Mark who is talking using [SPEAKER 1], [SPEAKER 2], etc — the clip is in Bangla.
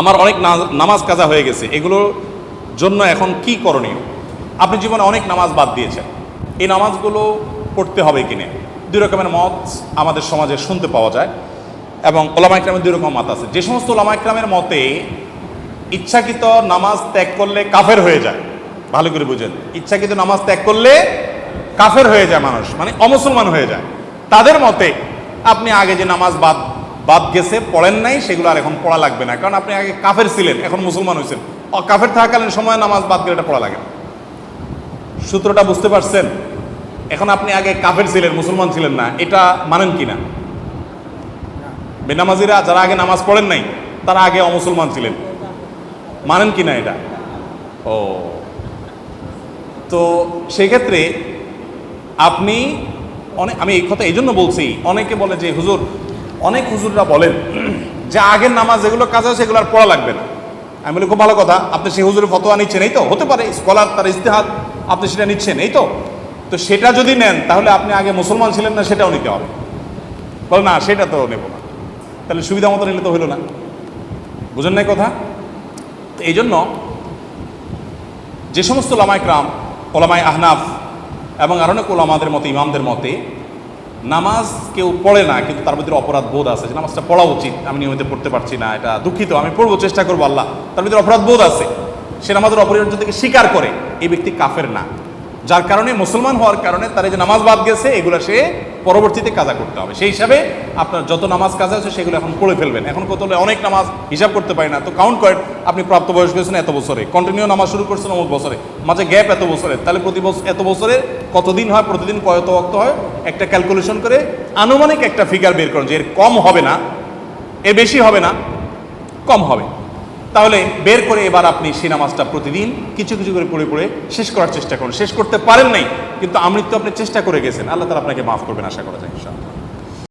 [SPEAKER 1] আমার অনেক নামাজ কাজা হয়ে গেছে, এগুলোর জন্য এখন কি করণীয়? আপনি জীবনে অনেক নামাজ বাদ দিয়েছেন। এই নামাজগুলো পড়তে হবে কিনে। দুই রকমের মত আমাদের সমাজে শুনতে পাওয়া যায় এবং ওলামা ইকরামের দুই রকম মত আছে। যে সমস্ত ওলামা ইকরামের মতে ইচ্ছাকৃত নামাজ ত্যাগ করলে কাফের হয়ে যায়। ভালো করে বুঝেন। ইচ্ছাকৃত নামাজ ত্যাগ করলে কাফের হয়ে যায় মানুষ মানে অমুসলমান হয়ে যায়। তাদের মতে আপনি আগে যে নামাজ বাদ বাদ গেছে, পড়েন নাই, সেগুলো আর এখন পড়া লাগবে না। কারণ আপনি আগে কাফের ছিলেন, এখন মুসলমান হয়েছেন। কাফের থাকাকালীন সময় নামাজ বাদ গেলে এটা পড়া লাগে সূত্রটা বুঝতে পারছেন? এখন আপনি আগে কাফের ছিলেন, মুসলমান ছিলেন না, এটা মানেন কি না? বেনামাজিরা যারা আগে নামাজ পড়েন নাই, তারা আগে অমুসলমান ছিলেন। মানেন কি না এটা? ও। তো সেক্ষেত্রে আপনি অনেক আমি এই কথা এই জন্য বলছি, অনেকে বলে যে, হুজুর অনেক হুজুররা বলেন, যে আগের নামাজ যেগুলো কাজ আছে সেগুলো আর পড়া লাগবে না। আমি বলি, খুব ভালো কথা, আপনি সেই হুজুরের ফতোয়া নিচ্ছেন, এই তো? হতে পারে স্কলার তার ইস্তেহাদ আপনি সেটা নিচ্ছেন, এই তো? তো সেটা যদি নেন, তাহলে আপনি আগে মুসলমান ছিলেন না, সেটাও নিতে হবে। বলে, না, সেটা তো নেব না। তাহলে সুবিধা মতো নিলে তো হলো না। বুঝেন নাই কথা? তো এই জন্য যে সমস্ত লামায় ক্রাম ওলামাই আহনাফ এবং আরও অনেক ওলামাদের মতে, ইমামদের মতে নামাজ কেউ পড়ে না, কিন্তু তার ভিতরে অপরাধ বোধ আছে যে নামাজটা পড়া উচিত, আমি নিয়মিত পড়তে পারছি না, এটা দুঃখিত, আমি পড়ব, চেষ্টা করব আল্লাহ। তার ভিতরে অপরাধ বোধ আছে। সে নামাজের অপরিহার্য থেকে স্বীকার করে, এই ব্যক্তি কাফের না। যার কারণে, মুসলমান হওয়ার কারণে তার যে নামাজ বাদ গেছে, এগুলো সে পরবর্তীতে কাজা করতে হবে। সেই হিসাবে আপনার যত নামাজ কাজা আছে সেগুলো এখন পড়ে ফেলবেন। এখন কত হলে অনেক নামাজ হিসাব করতে পারি না। তো কাউন্ট করেন, আপনি প্রাপ্ত বয়স হয়েছেন এত বছরে। কন্টিনিউ নামাজ শুরু করছেন অমুক বছরে। মাঝে গ্যাপ এত বছরে তাহলে প্রতি বছর এত বছরে কতদিন হয়, প্রতিদিন কত অক্ত হয়? একটা ক্যালকুলেশন করে আনুমানিক একটা ফিগার বের করুন যে এর কম হবে না, এর বেশি হবে না, কম হবে। তাহলে বের করে এবার আপনি সেই নামাজটা প্রতিদিন কিছু কিছু করে পড়ে পড়ে শেষ করার চেষ্টা করুন। শেষ করতে পারেন নাই, কিন্তু আমৃত্যু আপনি চেষ্টা করে গেছেন। আল্লাহ তালা আপনাকে মাফ করবেন, আশা করা যায় ইনশাআল্লাহ।